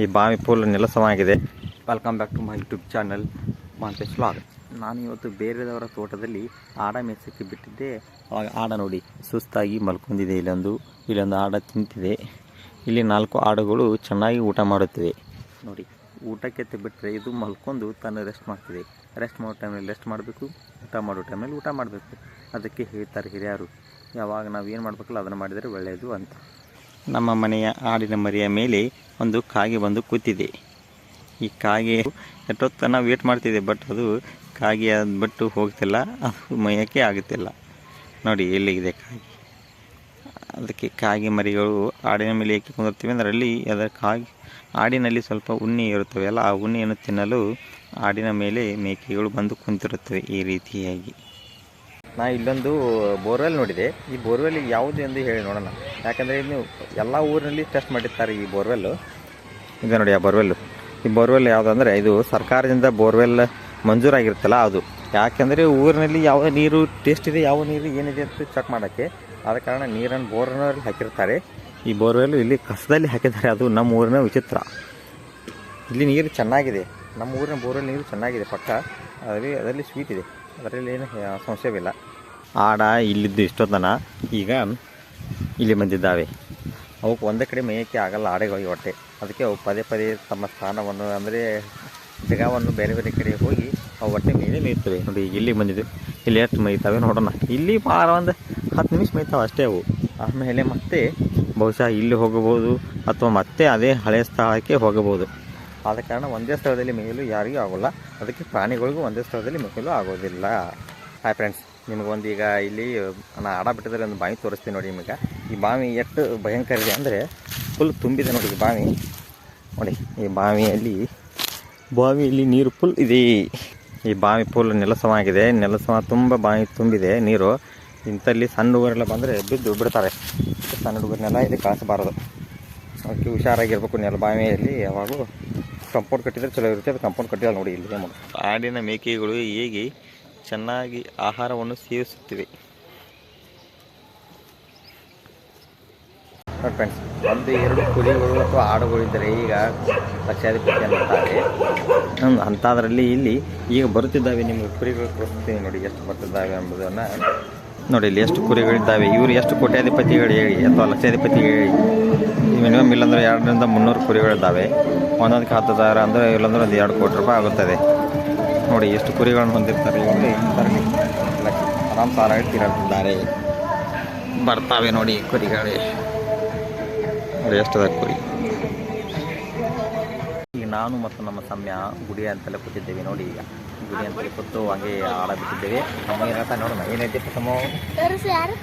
ಈ ಬಾವಿ full ನೆಲಸವಾಗಿದೆ. Welcome back to my YouTube channel ಮಾಂತೆ vlog ನಾನು ಇವತ್ತು ಬೇರೆದವರ ತೋಟದಲ್ಲಿ ಆಡ ಮೇಸಕ್ಕೆ ಬಿಟ್ಟಿದ್ದೆ. ಅವಾಗ ಆಡ ನೋಡಿ, ಸುಸ್ತಾಗಿ ಮಲ್ಕೊಂಡಿದೆ. ಇಲ್ಲೊಂದು ಇಲ್ಲೊಂದು ಆಡ ತಿಂತಿದೆ. ಇಲ್ಲಿ ನಾಲ್ಕು ಆಡುಗಳು ಚೆನ್ನಾಗಿ ಊಟ ಮಾಡುತ್ತಿವೆ. ನೋಡಿ, ಊಟಕ್ಕೆ ಬಿಟ್ಟರೆ ಇದು ಮಲ್ಕೊಂಡು ತಾನು ರೆಸ್ಟ್ ಮಾಡ್ತಿದೆ. ರೆಸ್ಟ್ ಮಾಡೋ ಟೈಮಲ್ಲಿ ರೆಸ್ಟ್ ಮಾಡಬೇಕು, ಊಟ ಮಾಡೋ ಟೈಮಲ್ಲಿ ಊಟ ಮಾಡಬೇಕು. ಅದಕ್ಕೆ ಹೇಳ್ತಾರೆ ಹಿರಿಯರು ಯಾವಾಗ ನಾವು ಏನು ಮಾಡಬೇಕಲ್ಲ ಅದನ್ನು ಮಾಡಿದರೆ ಒಳ್ಳೆಯದು ಅಂತ. ನಮ್ಮ ಮನೆಯ ಆಡಿನ ಮರಿಯ ಮೇಲೆ ಒಂದು ಕಾಗೆ ಬಂದು ಕೂತಿದೆ. ಈ ಕಾಗೆ ಎಷ್ಟೊತ್ತು ವೇಟ್ ಮಾಡ್ತಿದ್ದೆ ಬಟ್ ಅದು ಕಾಗೆ ಅದು ಬಿಟ್ಟು ಹೋಗ್ತಿಲ್ಲ, ಅದು ಮಯಕ್ಕೆ ಆಗುತ್ತಿಲ್ಲ. ನೋಡಿ, ಎಲ್ಲಿಗಿದೆ ಕಾಗೆ. ಅದಕ್ಕೆ ಕಾಗೆ ಮರಿಗಳು ಆಡಿನ ಮೇಲೆ ಏಕೆ ಕುಂದಿರ್ತೀವಿ ಅಂದರೆ ಅಲ್ಲಿ ಅದರ ಕಾಗೆ, ಆಡಿನಲ್ಲಿ ಸ್ವಲ್ಪ ಉಣ್ಣೆ ಇರುತ್ತವೆ ಅಲ್ಲ, ಆ ಉಣ್ಣೆಯನ್ನು ತಿನ್ನಲು ಆಡಿನ ಮೇಲೆ ಮೇಕೆಗಳು ಬಂದು ಕುಂತಿರುತ್ತವೆ ಈ ರೀತಿಯಾಗಿ. ನಾ ಇಲ್ಲೊಂದು ಬೋರ್ವೆಲ್ ನೋಡಿದೆ. ಈ ಬೋರ್ವೆಲ್ ಯಾವುದು ಎಂದು ಹೇಳಿ ನೋಡೋಣ. ಯಾಕಂದರೆ ಇನ್ನು ಎಲ್ಲ ಊರಿನಲ್ಲಿ ಟೆಸ್ಟ್ ಮಾಡಿರ್ತಾರೆ ಈ ಬೋರ್ವೆಲ್ಲು ಇದೆ ನೋಡಿ ಆ ಬೋರ್ವೆಲ್ಲು ಈ ಬೋರ್ವೆಲ್ ಯಾವುದು ಅಂದರೆ ಇದು ಸರ್ಕಾರದಿಂದ ಬೋರ್ವೆಲ್ ಮಂಜೂರಾಗಿರುತ್ತಲ್ಲ ಅದು. ಯಾಕೆಂದರೆ ಊರಿನಲ್ಲಿ ಯಾವ ನೀರು ಟೇಸ್ಟ್ ಇದೆ, ಯಾವ ನೀರು ಏನಿದೆ ಅಂತ ಚೆಕ್ ಮಾಡೋಕ್ಕೆ. ಆದ ಕಾರಣ ನೀರನ್ನು ಬೋರ್ನಲ್ಲಿ ಹಾಕಿರ್ತಾರೆ. ಈ ಬೋರ್ವೆಲ್ ಇಲ್ಲಿ ಕಸದಲ್ಲಿ ಹಾಕಿದ್ದಾರೆ. ಅದು ನಮ್ಮ ಊರಿನ ವಿಚಿತ್ರ. ಇಲ್ಲಿ ನೀರು ಚೆನ್ನಾಗಿದೆ. ನಮ್ಮ ಊರಿನ ಬೋರ್ವೆಲ್ ನೀರು ಚೆನ್ನಾಗಿದೆ ಪಕ್ಕ. ಅದರಲ್ಲಿ ಅದರಲ್ಲಿ ಸ್ವೀಟ್ ಇದೆ. ಅದರಲ್ಲಿ ಏನು ಸಂಶಯವಿಲ್ಲ. ಆಡ ಇಲ್ಲಿದ್ದು ಇಷ್ಟೊತ್ತನ ಈಗ ಇಲ್ಲಿ ಬಂದಿದ್ದಾವೆ. ಅವಕ್ಕೆ ಒಂದೇ ಕಡೆ ಮೇಯಕ್ಕೆ ಆಗಲ್ಲ ಆಡೆಗಳಿಗೆ ಹೊಟ್ಟೆ. ಅದಕ್ಕೆ ಅವು ಪದೇ ಪದೇ ತಮ್ಮ ಸ್ಥಾನವನ್ನು ಅಂದರೆ ಜಗವನ್ನು ಬೇರೆ ಬೇರೆ ಕಡೆ ಹೋಗಿ ಅವು ಹೊಟ್ಟೆ ಮೇಲೆ ಮೇಯ್ತವೆ ನೋಡಿ ಇಲ್ಲಿ ಬಂದಿದೆ. ಇಲ್ಲಿ ಎಷ್ಟು ಮೇಯ್ತಾವೆ ನೋಡೋಣ. ಇಲ್ಲಿ ಭಾಳ ಒಂದು ಹತ್ತು ನಿಮಿಷ ಮೇಯ್ತಾವೆ ಅಷ್ಟೇ ಅವು. ಆಮೇಲೆ ಮತ್ತೆ ಬಹುಶಃ ಇಲ್ಲಿ ಹೋಗಬಹುದು ಅಥವಾ ಮತ್ತೆ ಅದೇ ಹಳೆಯ ಸ್ಥಳಕ್ಕೆ ಹೋಗಬಹುದು. ಆದ ಕಾರಣ ಒಂದೇ ಸ್ಥಳದಲ್ಲಿ ಮೇಯಲು ಯಾರಿಗೂ ಆಗೋಲ್ಲ. ಅದಕ್ಕೆ ಪ್ರಾಣಿಗಳಿಗೂ ಒಂದೇ ಸ್ಥಳದಲ್ಲಿ ಮೇಯಲು ಆಗೋದಿಲ್ಲ. ಹಾಯ್ ಫ್ರೆಂಡ್ಸ್ ನಿಮಗೊಂದು ಈಗ ಇಲ್ಲಿ ನಾನು ಆಡ ಬಿಟ್ಟಿದ್ರೆ ಒಂದು ಬಾವಿ ತೋರಿಸ್ತೀನಿ ನೋಡಿ ನಿಮಗೆ. ಈ ಬಾವಿ ಎಷ್ಟು ಭಯಂಕರ ಇದೆ ಅಂದರೆ ಫುಲ್ ತುಂಬಿದೆ ನೋಡಿ ಈ ಬಾವಿ. ನೋಡಿ, ಈ ಬಾವಿಯಲ್ಲಿ ಬಾವಿಯಲ್ಲಿ ನೀರು ಫುಲ್ ಇದೆ. ಈ ಬಾವಿ ಫುಲ್ ನೆಲಸವಾಗಿದೆ. ನೆಲಸಮ ತುಂಬ ಬಾವಿ ತುಂಬಿದೆ ನೀರು. ಇಂಥಲ್ಲಿ ಸಣ್ಣ ಹುಡುಗರೆಲ್ಲ ಬಂದರೆ ಬಿದ್ದು ಬಿಡ್ತಾರೆ. ಸಣ್ಣ ಹುಡುಗರನ್ನೆಲ್ಲ ಇಲ್ಲಿ ಕಳಿಸಬಾರದು ಅದಕ್ಕೆ ಹುಷಾರಾಗಿರ್ಬೇಕು ನೆಲ ಬಾವಿಯಲ್ಲಿ. ಯಾವಾಗೂ ಕಂಪೌಂಡ್ ಕಟ್ಟಿದ್ರೆ ಚಲೋ ಇರುತ್ತೆ ಅದು ಕಂಪೌಂಡ್ ಕಟ್ಟಿಲ್ಲ ನೋಡಿ ಇಲ್ಲಿ ಏನು ಮಾಡೋದು ಆಡಿನ ಮೇಕೆಗಳು ಹೇಗೆ ಚೆನ್ನಾಗಿ ಆಹಾರವನ್ನು ಸೇವಿಸುತ್ತಿವೆ. ಫ್ರೆಂಡ್ಸ್ ಒಂದು ಎರಡು ಕುರಿಗಳು ಅಥವಾ ಆಡುಗಳಿದ್ದರೆ ಈಗ ಲಕ್ಷಾಧಿಪತಿ ಅನ್ನುತ್ತಾರೆ ಅಂತ ಅಂಥದ್ರಲ್ಲಿ ಇಲ್ಲಿ ಈಗ ಬರುತ್ತಿದ್ದಾವೆ ನಿಮಗೆ ಕುರಿಗಳು ತೋರಿಸ್ತೀನಿ ನೋಡಿ ಎಷ್ಟು ಬರ್ತಿದ್ದಾವೆ ಎಂಬುದನ್ನು. ನೋಡಿ, ಇಲ್ಲಿ ಎಷ್ಟು ಕುರಿಗಳಿದ್ದಾವೆ? ಇವರು ಎಷ್ಟು ಕೋಟ್ಯಾಧಿಪತಿಗಳು ಹೇಳಿ, ಅಥವಾ ಲಕ್ಷಾಧಿಪತಿ ಹೇಳಿ? ಮಿನಿಮಮ್ ಇಲ್ಲಾಂದ್ರೆ ಎರಡರಿಂದ ಮುನ್ನೂರು ಕುರಿಗಳಿದ್ದಾವೆ. ಒಂದೊಂದಕ್ಕೆ ಹತ್ತು ಸಾವಿರ ಅಂದರೆ ಇಲ್ಲಾಂದ್ರೆ ಒಂದು ಎರಡು ಕೋಟಿ ರೂಪಾಯಿ ಆಗುತ್ತದೆ. ನೋಡಿ, ಎಷ್ಟು ಕುರಿಗಳನ್ನು ಹೊಂದಿರ್ತಾರೆ ಇವರು. ಆರಾಮ್ ಸಾರಾಗಿ ತಿರುಗಿದ್ದಾರೆ ಬರ್ತಾವೆ ನೋಡಿ ಕುರಿಗಳೇ. ನೋಡಿ, ಎಷ್ಟದ ಕುರಿ? ನಾನು ಮತ್ತು ನಮ್ಮ ಸಮ್ಯ ಗುಡಿ ಅಂತಲೇ ಕೂತಿದ್ದೇವೆ ನೋಡಿ ಈಗ. ಗುಡಿ ಅಂತಲೇ ಕೂತು ಹಂಗೆ ಆಡ ಬಿಟ್ಟಿದ್ದೇವೆ ನಮ್ಮ ಏನಂತ ನೋಡೋಣ ಏನೈತೆ ಯಾರು?